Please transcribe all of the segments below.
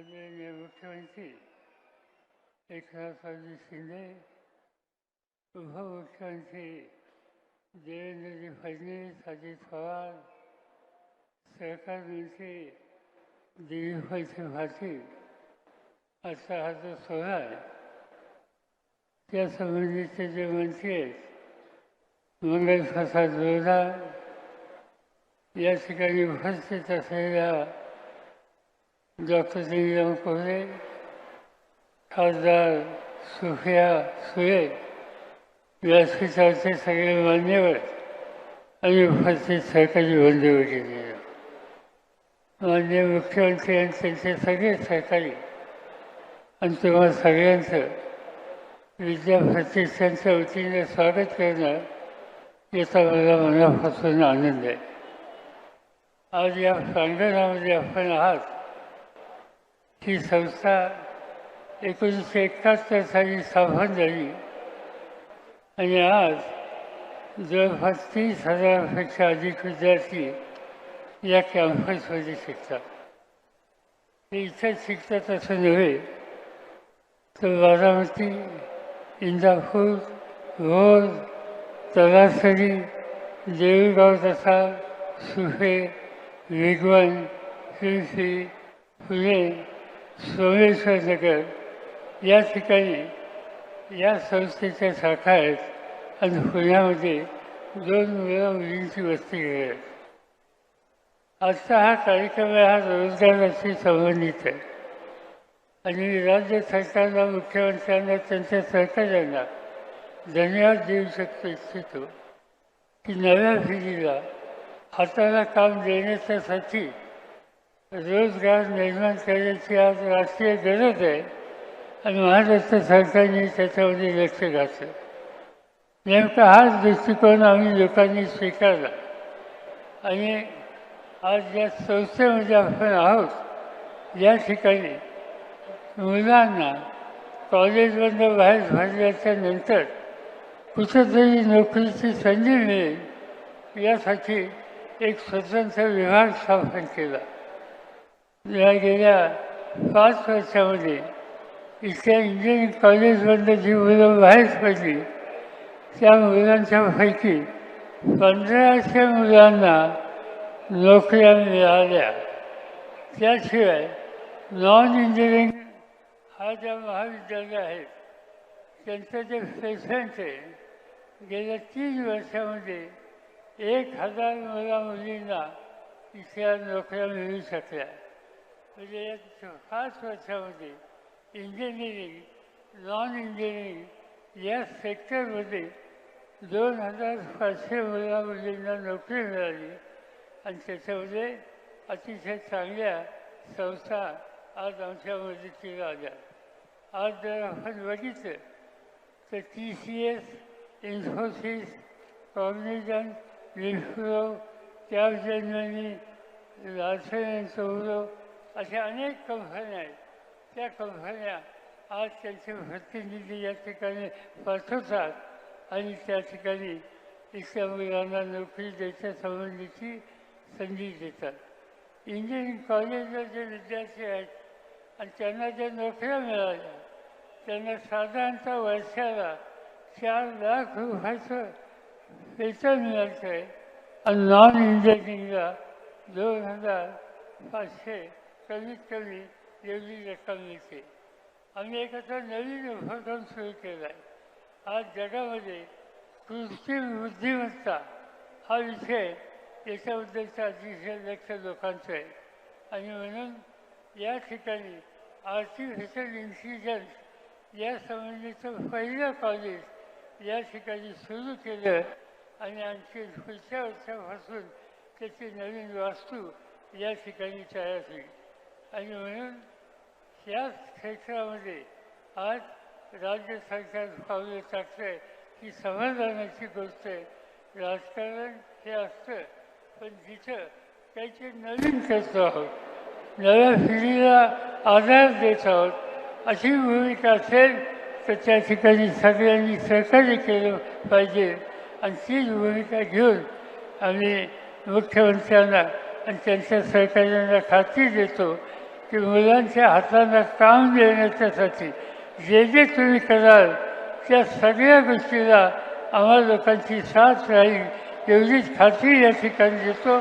माननीय मुख्यमंत्री एकनाथरावजी शिंदे उपमुख्यमंत्री देवेंद्रजी फडणवीस अजित पवार सहकार मंत्री दिलीपभाई त्रिपाठी असा हा जो सोहळा आहे त्या जे मंत्री आहेत मंगल प्रसाद लोढा या ठिकाणी उपस्थित असलेल्या डॉक्टर निलम कोहरे खासदार सुफिया सुरे व्यासपीठाचे सगळे मान्यवर आणि उपस्थित सरकारी बंधू मान्य मुख्यमंत्री आणि त्यांचे सगळे सरकारी आणि तुम्हा सगळ्यांचं विद्या प्रतिष्ठानच्या वतीने स्वागत करणं याचा मला मनापासून आनंद आहे. आज या प्रांगणामध्ये आपण आहात ही संस्था एकोणीसशे एकाहत्तर साली स्थापन झाली. आणि आज जवळपास तीस हजारापेक्षा अधिक विद्यार्थी या कॅम्पसमध्ये शिकतात. ते इथं शिकतात असं नव्हे तर बारामती इंदापूर रोज तलासरी देऊळगाव तसा सुफे वेगवन शिरसी फुले सोमेश्वर नगर या ठिकाणी या संस्थेच्या शाखा आहेत आणि पुण्यामध्ये दोन मुलं मुलींची वस्ती आहे. आजचा हा कार्यक्रम हा रोजगाराशी संबंधित आहे. आणि राज्य सरकारला मुख्यमंत्र्यांना त्यांच्या सहकार्यांना धन्यवाद देऊ शकतो इच्छितो की नव्या पिढीला हाताला काम देण्याच्यासाठी रोजगार निर्माण करण्याची आज राष्ट्रीय गरज आहे आणि महाराष्ट्र सरकारने त्याच्यामध्ये लक्ष घातलं. नेमका हाच दृष्टिकोन आम्ही लोकांनी स्वीकारला. आणि आज ज्या संस्थेमध्ये आपण आहोत या ठिकाणी मुलांना कॉलेजमधनं बाहेर भरल्याच्या नंतर कुठंतरी नोकरीची संधी मिळेल यासाठी एक स्वतंत्र विभाग स्थापन केला. या गेल्या पाच वर्षामध्ये इथल्या इंजिनिअरिंग कॉलेजमधनं जी मुलं बाहेर पडली त्या मुलांच्यापैकी पंधराशे मुलांना नोकऱ्या मिळाल्या. त्याशिवाय नॉन इंजिनिअरिंग हा ज्या महाविद्यालय आहेत त्यांचं जे पेशंट आहे गेल्या तीन वर्षामध्ये एक हजार मुला मुलींना इथल्या नोकऱ्या मिळू शकल्या. म्हणजे या पाच वर्षामध्ये इंजिनिअरिंग नॉन इंजिनिअरिंग या सेक्टरमध्ये दोन हजार पाचशे मुला मुलींना नोकरी मिळाली. आणि त्याच्यामध्ये अतिशय चांगल्या संस्था आज आमच्या मदतीला आल्या. आज जर आपण बघितलं तर T C S Infosys Cognizant Wipro Capgemini Larsen and Toubro अशा अनेक कंपन्या आहेत. त्या कंपन्या आज त्यांचे प्रतिनिधी या ठिकाणी पाठवतात आणि त्या ठिकाणी इथल्या मुलांना नोकरी द्यायच्या संबंधीची संधी देतात. इंजिनिअरिंग कॉलेजला जे विद्यार्थी आहेत आणि त्यांना ज्या नोकऱ्या मिळाल्या त्यांना साधारणतः वर्षाला चार लाख रुपयाचं वेतन मिळायचं आहे आणि नॉन इंजिनिअरिंगला दोन हजार पाचशे कमीत कमी एवढी रक्कम मिळते आम्ही एक नवीन उपक्रम सुरू केला आहे आज जगामध्ये कृत्रिम बुद्धिमत्ता हा विषय याच्याबद्दलचं अतिशय लक्ष लोकांचं आहे. आणि म्हणून या ठिकाणी आर्टिफिशियल इंटेलिजन्स या संबंधीचं पहिलं कॉलेज या ठिकाणी सुरू केलं आणि आणखी पुढच्या वर्षापासून त्याची नवीन वास्तू या ठिकाणी तयार होईल. आणि म्हणून या क्षेत्रामध्ये आज राज्य सरकार पावलं टाकतं आहे ही समाधानाची गोष्ट आहे. राजकारण हे असतं पण जिथं त्याचे नवीन करतो आहोत नव्या पिढीला आधार देत आहोत अशी भूमिका असेल तर त्या ठिकाणी सगळ्यांनी सहकार्य केलं पाहिजे. आणि तीच भूमिका घेऊन आम्ही मुख्यमंत्र्यांना आणि त्यांच्या सहकार्यांना खात्री देतो की मुलांच्या हातांना काम देण्याच्यासाठी जे जे तुम्ही कराल त्या सगळ्या गोष्टीला आम्हा लोकांची साथ राहील. एवढीच खात्री या ठिकाणी देतो.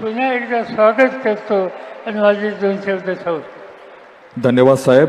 पुन्हा एकदा स्वागत करतो आणि माझे दोन शब्द सांगतो धन्यवाद साहेब.